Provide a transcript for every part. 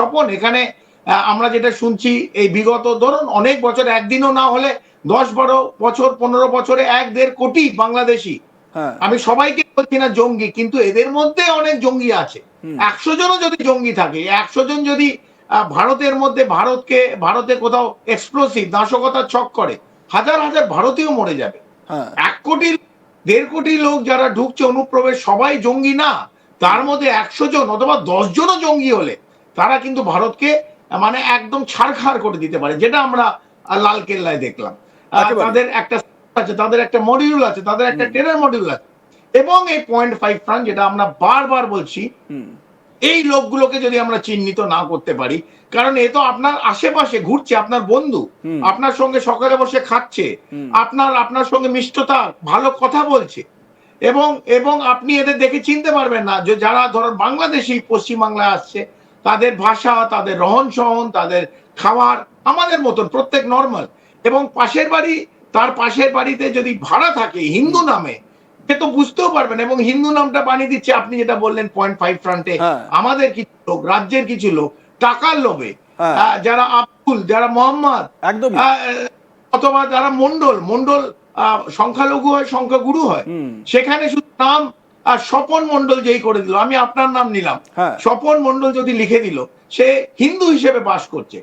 স্বপন এখানে আমরা যেটা শুনছি এই বিগত ধরুন অনেক বছর একদিনও না হলে দশ বারো বছর পনেরো বছরে এক দেড় কোটি বাংলাদেশি। হ্যাঁ। আমি সবাইকে বলছি না জঙ্গি কিন্তু এদের মধ্যে অনেক জঙ্গি আছে। একশো জনও যদি জঙ্গি থাকে একশো জন যদি ভারতের মধ্যে ভারতকে ভারতে কোথাও এক্সপ্লোসিভ নাশকতার ছক করে হাজার হাজার ভারতীয় মরে যাবে। হ্যাঁ। এক কোটি দেড় কোটি লোক যারা ঢুকছে অনুপ্রবেশ সবাই জঙ্গি না। তার মধ্যে একশো জন অথবা দশ জনও জঙ্গি হলে তারা কিন্তু ভারতকে মানে একদম ছাড়খাড় করে দিতে পারে যেটা আমরা লাল কেল্লায় দেখলাম। তাদের একটা আছে তাদের একটা মডিউল আছে তাদের একটা টেরার মডিউল আছে। এবং এই পয়েন্ট ফাইভ ফ্রান্ট যেটা আমরা বারবার বলছি এই লোকগুলোকে যদি আমরা চিহ্নিত না করতে পারি কারণ এ তো আপনার আশেপাশে ঘুরছে আপনার বন্ধু আপনার সঙ্গে সকালে বসে খাচ্ছে আপনার আপনার সঙ্গে মিষ্টতা ভালো কথা বলছে। এবং এবং আপনি এদের দেখে চিনতে পারবেন না যে যারা ধরুন বাংলাদেশি পশ্চিমবাংলায় আসছে তাদের ভাষা তাদের রহন সহন তাদের খাবার আমাদের মতন প্রত্যেক নর্মাল এবং পাশের বাড়ি তার পাশের বাড়িতে যদি ভাড়া থাকে হিন্দু নামে সে তো বুঝতেও পারবেন এবং হিন্দু নামটা বানিয়ে দিচ্ছে আপনি যেটা বললেন পয়েন্ট ফাইভ ফ্রন্টে। আমাদের কিছু লোক রাজ্যের কিছু লোক টাকার লোভে হ্যাঁ। যারা আব্দুল যারা মোহাম্মদ অথবা যারা মন্ডল মন্ডল সংখ্যালঘু হয় সংখ্যাগুরু হয় সেখানে শুধু নাম আর স্বপন মন্ডল যেই করে দিল আমি আপনার নাম নিলাম। হ্যাঁ। স্বপন মন্ডল যদি লিখে দিল সে হিন্দু হিসেবে বাস করছে।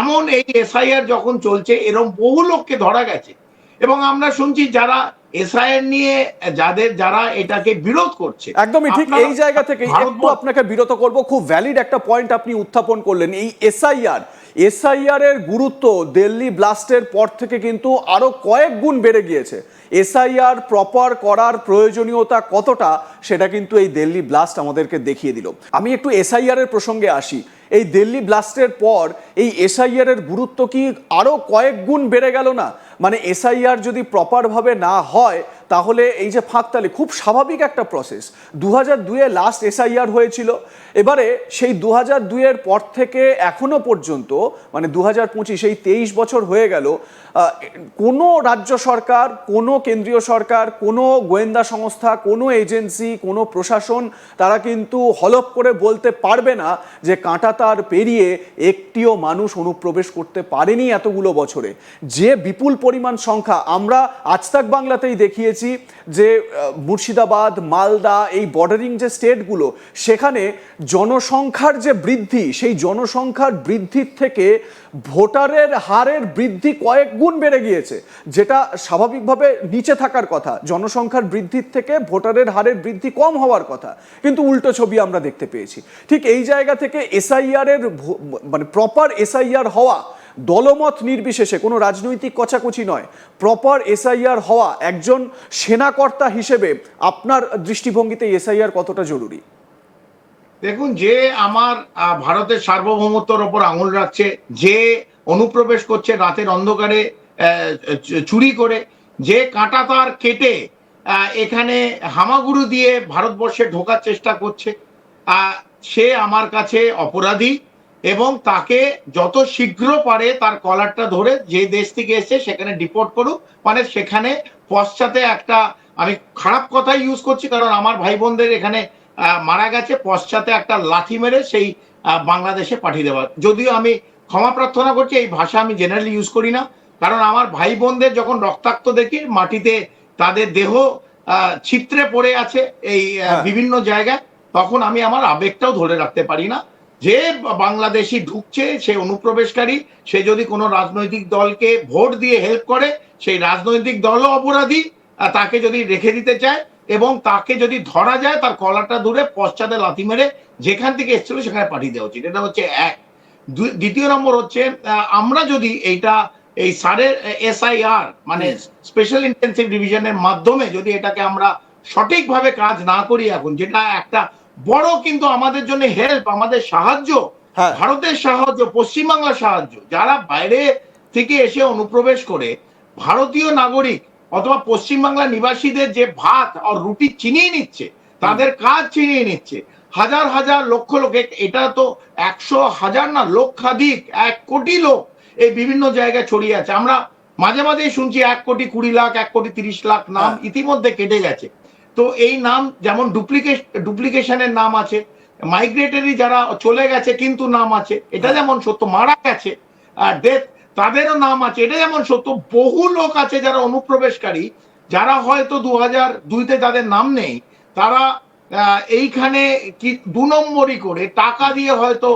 এমন এই এসআইআর যখন চলছে এরকম বহু লোককে ধরা গেছে। এবং আমরা শুনছি যারা এসআইআর নিয়ে যাদের যারা এটাকে বিরোধ করছে। একদমই ঠিক এই জায়গা থেকে একটু আপনাকে বিরত করব। খুব ভ্যালিড একটা পয়েন্ট আপনি উত্থাপন করলেন। এই এসআইআর এসআইআর এর গুরুত্ব দিল্লি ব্লাস্টের পর থেকে কিন্তু আরও কয়েক গুণ বেড়ে গিয়েছে। এসআইআর প্রপার করার প্রয়োজনীয়তা কতটা, সেটা কিন্তু এই দিল্লি ব্লাস্ট আমাদেরকে দেখিয়ে দিল। আমি একটু এসআইআর এর প্রসঙ্গে আসি। এই দিল্লি ব্লাস্টের পর এই এসআইআর এর গুরুত্ব কি আরও কয়েক গুণ বেড়ে গেল না? মানে এসআইআর যদি প্রপারভাবে না হয়, তাহলে এই যে ফাঁকতালি খুব স্বাভাবিক একটা প্রসেস দু হাজার দুয়ে লাস্ট এসআইআর হয়েছিল। এবারে সেই দু হাজার দুয়ের পর থেকে এখনও পর্যন্ত মানে দু হাজার পঁচিশ, এই তেইশ বছর হয়ে গেল কোনো রাজ্য সরকার, কোনো কেন্দ্রীয় সরকার, কোনো গোয়েন্দা সংস্থা, কোনো এজেন্সি, কোনো প্রশাসন, তারা কিন্তু হলপ করে বলতে পারবে না যে কাঁটা তার পেরিয়ে একটিও মানুষ অনুপ্রবেশ করতে পারেনি এতগুলো বছরে। যে বিপুল পরিমাণ সংখ্যা, আমরা আজতাক বাংলাতেই দেখিয়েছি যে মুর্শিদাবাদ, মালদা, এই বর্ডারিং যে স্টেটগুলো সেখানে জনসংখ্যার যে বৃদ্ধি, সেই জনসংখ্যার বৃদ্ধির থেকে ভোটারের হারের বৃদ্ধি কয়েক গুণ বেড়ে গিয়েছে, যেটা স্বাভাবিকভাবে নিচে থাকার কথা। জনসংখ্যার বৃদ্ধির থেকে ভোটারের হারের বৃদ্ধি কম হওয়ার কথা। কিন্তু উল্টো ছবি আমরা দেখতে পেয়েছি। ঠিক এই জায়গা থেকে এসআইআর ভো- মানে প্রপার এসআইআর হওয়া দলমত নির্বিশেষে, কোনো রাজনৈতিক কচাকচি নয় প্রপার এসআইআর হওয়া একজন সেনাকর্তা হিসেবে আপনার দৃষ্টিভঙ্গিতে এসআইআর কতটা জরুরি? দেখুন, যে আমার ভারতের সার্বভৌমত্বর ওপর আঙুল রাখছে, যে অনুপ্রবেশ করছে রাতের অন্ধকারে চুরি করে, যে কাঁটা তার কেটে এখানে হামাগুড়ি দিয়ে ভারতবর্ষে ঢোকার চেষ্টা করছে সে আমার কাছে অপরাধী এবং তাকে যত শীঘ্র পারে তার কলারটা ধরে যে দেশ থেকে এসে সেখানে ডিপোর্ট করুক। মানে সেখানে পশ্চাতে একটা আমি খারাপ কথা ইউজ করছি কারণ আমার ভাই বোনদের এখানে মারা গেছে পশ্চাতে একটা লাথি মেরে সেই বাংলাদেশে পাঠিয়ে দেওয়া। যদিও আমি ক্ষমা প্রার্থনা করছি এই ভাষা আমি জেনারেলি ইউজ করি না। কারণ আমার ভাই বোনদের যখন রক্তাক্ত দেখি মাটিতে তাদের দেহ আহ, ছিত্রে পড়ে আছে এই হ্যাঁ। বিভিন্ন জায়গায় তখন আমি আমার আবেগটাও ধরে রাখতে পারি না। যে বাংলাদেশি ঢুকছে সে অনুপ্রবেশকারী সে যদি কোনো রাজনৈতিক দলকে ভোট দিয়ে হেল্প করে সেই রাজনৈতিক দলও অপরাধী তাকে যদি রেখে দিতে চায় এবং তাকে যদি ধরা যায় তার কলারটা দূরে পশ্চাতে লাথি মেরে যেখান থেকে এসেছিল সেখানে পাঠিয়ে দেওয়া উচিত। এটা হচ্ছে এক। দ্বিতীয় নম্বর হচ্ছে আমরা যদি এইটা এই সারের এসআইআর মানে স্পেশাল ইন্টেন্সিভ ডিভিশনের মাধ্যমে যদি এটাকে আমরা সঠিকভাবে কাজ না করি এখন যেটা একটা বড় কিন্তু আমাদের জন্য হেল্প আমাদের সাহায্য হ্যাঁ। ভারতের সাহায্য পশ্চিমবাংলার সাহায্য যারা বাইরে থেকে এসে অনুপ্রবেশ করে ভারতীয় নাগরিক অথবা পশ্চিমবাংলা নিবাসীদের যে ভাত আর রুটি চিনিয়ে নিচ্ছে তাদের কাজ চিনিয়ে নিচ্ছে হাজার হাজার লক্ষ লোক এটা তো একশো হাজার না লক্ষাধিক এক কোটি লোক এই বিভিন্ন জায়গায় ছড়িয়ে আছে আমরা মাঝে মাঝেই শুনছি এক কোটি কুড়ি লাখ এক কোটি তিরিশ লাখ নাম হ্যাঁ। ইতিমধ্যে কেটে গেছে তো এই নাম যেমন ডুপ্লিকেশ ডুপ্লিকেশনের নাম আছে মাইগ্রেটরি যারা চলে গেছে কিন্তু নাম আছে এটা যেমন সত্য মারা গেছে আর ডেথ তাদেরও নাম আছে এটা যেমন সত্য বহু লোক আছে যারা অনুপ্রবেশকারী যারা হয়তো দু হাজার দুইতে যাদের নাম নেই তারা আহ, এইখানে কি দু নম্বরই করে টাকা দিয়ে হয়তো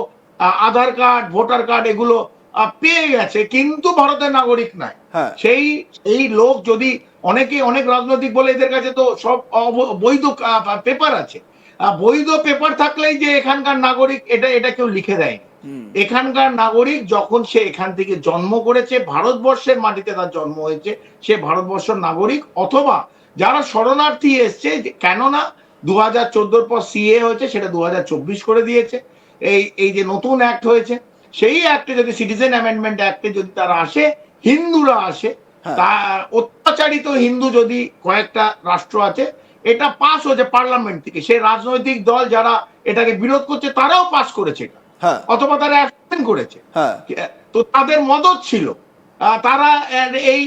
আধার কার্ড ভোটার কার্ড এগুলো পেয়ে গেছে কিন্তু ভারতের নাগরিক নাই। হ্যাঁ। সেই এই লোক যদি অনেকে অনেক রাজনৈতিক বলে এদের কাছে তো সব বৈধ পেপার আছে। বৈধ পেপার থাকলেই যে এখানকার নাগরিক এটা এটা কেউ লিখে দেয় এখানকার নাগরিক যখন সে এখান থেকে জন্ম করেছে ভারতবর্ষের মাটিতে তার জন্ম হয়েছে সে ভারতবর্ষের নাগরিক অথবা যারা শরণার্থী এসছে কেননা দু হাজার চোদ্দোর পর সিএ হয়েছে সেটা দু চব্বিশ করে দিয়েছে। এই এই যে নতুন অ্যাক্ট হয়েছে সেই অ্যাক্টে যদি সিটিজেন অ্যামেন্ডমেন্ট অ্যাক্টে যদি তারা আসে হিন্দুরা আসে হ্যাঁ। তা অত্যাচারিত হিন্দু যদি কয়েকটা রাষ্ট্র আছে এটা পাস হয়েছে পার্লামেন্ট থেকে। সেই রাজনৈতিক দল যারা এটাকে বিরোধ করছে তারাও পাস করেছে এটা। হ্যাঁ। অথবা তারা অ্যাবস্টেন করেছে। হ্যাঁ। তো তাদের মদত ছিল। তারা এই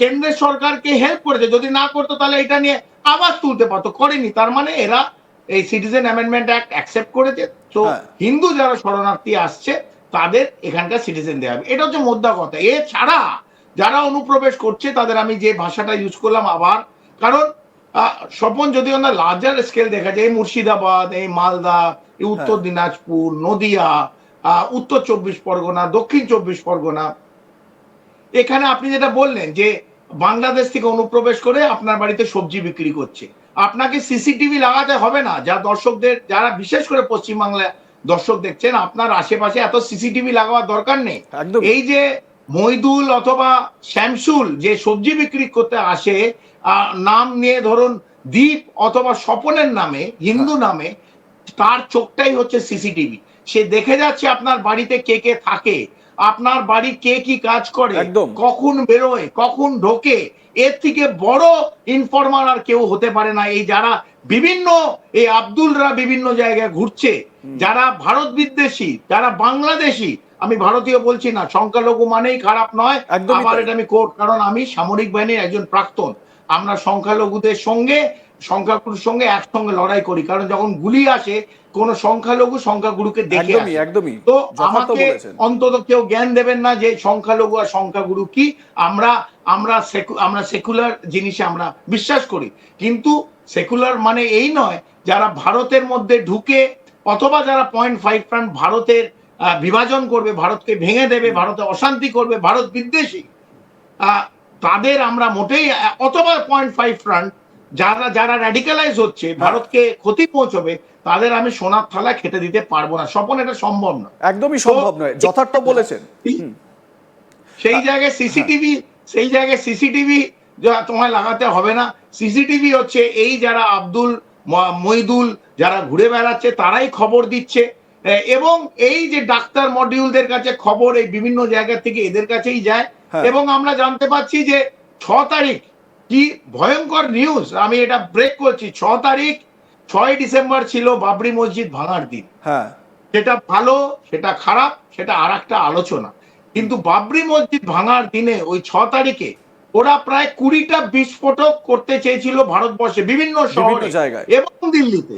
কেন্দ্রের সরকারকে হেল্প করেছে। যদি না করতো তাহলে এটা নিয়ে আবার তুলতে পারতো। করেনি। তার মানে এরা এই সিটিজেন অ্যামেন্ডমেন্ট অ্যাক্ট অ্যাকসেপ্ট করেছে। তো। হিন্দু যারা শরণার্থী আসছে তাদের এখানকার সিটিজেন দেওয়া হবে। এটা হচ্ছে মোদ্দা কথা। এছাড়া যারা অনুপ্রবেশ করছে তাদের আমি যে ভাষাটা ইউজ করলাম আবার কারণ স্বপন যদি আমরা লার্জার স্কেল দেখা যায় এই মুর্শিদাবাদ এই মালদা এই উত্তর দিনাজপুর নদিয়া উত্তর চব্বিশ পরগনা দক্ষিণ চব্বিশ পরগনা এখানে আপনি যেটা বললেন যে বাংলাদেশ থেকে অনুপ্রবেশ করে আপনার বাড়িতে সবজি বিক্রি করছে। আপনাকে সিসিটিভি লাগাতে হবে না। যা দর্শকদের যারা বিশেষ করে পশ্চিমবাংলা দর্শক দেখছেন আপনার আশেপাশে এত সিসিটিভি লাগাবার দরকার নেই। এই যে মইদুল অথবা শ্যামসুল যে সবজি বিক্রি করতে আসে আহ, নাম নিয়ে ধরুন দ্বীপ অথবা স্বপনের নামে হিন্দু নামে তার চোখটাই হচ্ছে সিসিটিভি। সে দেখে যাচ্ছে আপনার বাড়িতে কে কে থাকে আপনার বাড়ি কে কি কাজ করে কখন বেরোয় কখন ঢোকে এর থেকে বড় ইনফরমার আর কেউ হতে পারে না। এই যারা বিভিন্ন এই আব্দুলরা বিভিন্ন জায়গায় ঘুরছে যারা ভারত বিদ্বেষী যারা বাংলাদেশি আমি ভারতীয় বলছি না সংখ্যালঘু মানেই খারাপ নয় একদমই আবার এটা আমি কোর্ট কারণ আমি সামরিক বাহিনীর একজন প্রাক্তন। আমরা সংখ্যালঘুদের সঙ্গে সংখ্যাগুরুর সঙ্গে একসঙ্গে লড়াই করি কারণ যখন গুলি আসে কোন সংখ্যালঘু সংখ্যাগুরুকে দেখে একদমই একদমই। তো আমাকে অন্তত কেউ জ্ঞান দেবেন না যে সংখ্যালঘু আর সংখ্যাগুরু কি। আমরা আমরা আমরা সেকুলার জিনিসে আমরা বিশ্বাস করি। কিন্তু সেকুলার মানে এই নয় যারা ভারতের মধ্যে ঢুকে অথবা যারা পয়েন্ট ফাইভ ফ্রান্ট ভারতের বিভাজন করবে ভারতকে ভেঙে দেবে ভারতে অশান্তি করবে ভারত বিদ্বেষী আহ, তাদের আমরা মোটেই অথবা পয়েন্ট ফাইভ ফ্রান্ট যারা যারা র্যাডিক্যালাইজ হচ্ছে ভারতকে ক্ষতি পৌঁছবে তাদের আমি সোনার থালা খেতে দিতে পারব না। স্বপন এটা সম্ভব নয়। একদমই সম্ভব নয়। যথার্থ বলেছেন। সেই জায়গায় সিসিটিভি সেই জায়গায় সিসিটিভি তোমায় লাগাতে হবে না। সিসিটিভি হচ্ছে এই যারা আব্দুল মইদুল যারা ঘুরে বেড়াচ্ছে তারাই খবর দিচ্ছে। এবং এই যে ডাক্তার মডিউলদের কাছে খবর এই বিভিন্ন জায়গা থেকে এদের কাছেই যায়। হ্যাঁ। এবং আমরা জানতে পাচ্ছি যে ছ তারিখ কি ভয়ঙ্কর নিউজ আমি এটা ব্রেক করছি। ছ তারিখ ছয় ডিসেম্বর ছিল বাবরি মসজিদ ভাঙার দিন। হ্যাঁ। সেটা ভালো সেটা খারাপ সেটা আর একটা আলোচনা। কিন্তু বাবরি মসজিদ ভাঙার দিনে ওই ছ তারিখে ওরা প্রায় কুড়িটা বিস্ফোটক করতে চেয়েছিল ভারতবর্ষে বিভিন্ন শহরে জায়গায়। এবং দিল্লিতে।